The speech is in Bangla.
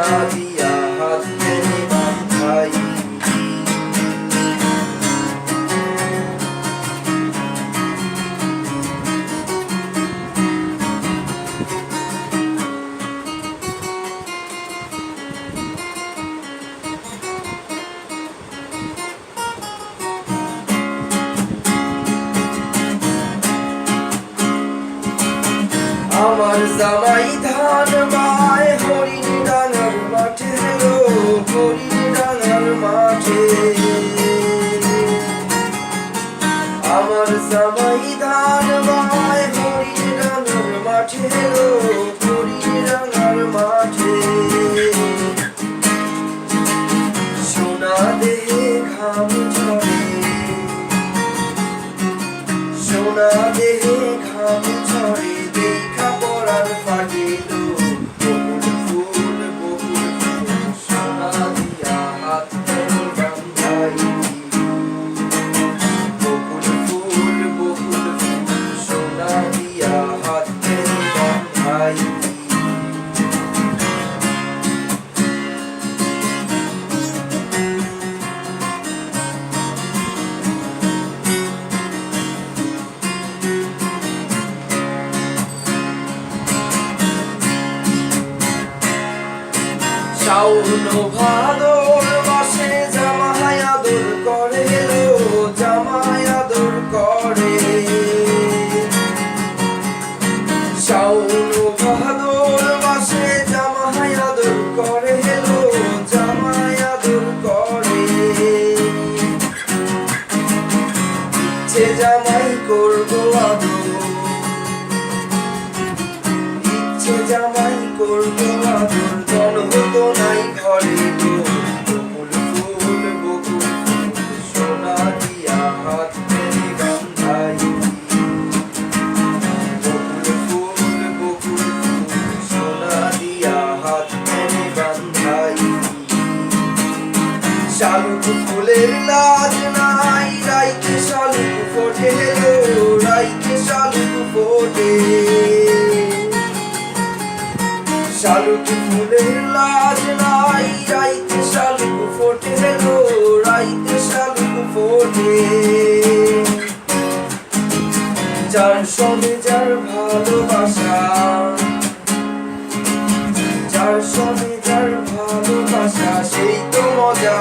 সোনা দিয়া হাত ধরে বাঁধাই আমার জামাই ধান বায় হরিণ ডাঙার মাঠে লো হরিণ ডাঙার মাঠে। সোনা দেহে ঘাম চলে সোনা দেহে ঘাম শাওন ভাদর মাসে জামাই আদর করে লো, জামাই আদর করে। শাওন ভাদর মাসে জামাই আদর করে লো, জামাই আদর করে। ইচ্ছে জামাই করব আদর জামাই করব আদর জন হতো নাই ঘরে সোনা দিয়া হাত মেরে বান্ধাই শালুক ফুলের লাজ নাই রাইতে শালুক ফোটে লো রাইতে শালুক ফোটে ফুলের লাজ নাই রাইতে শালুক ফোটে লো রাইতে শালুক ফোটে। যার সঙ্গে যার ভালোবাসা, যার সঙ্গে যার ভালোবাসা, সেই তো মজা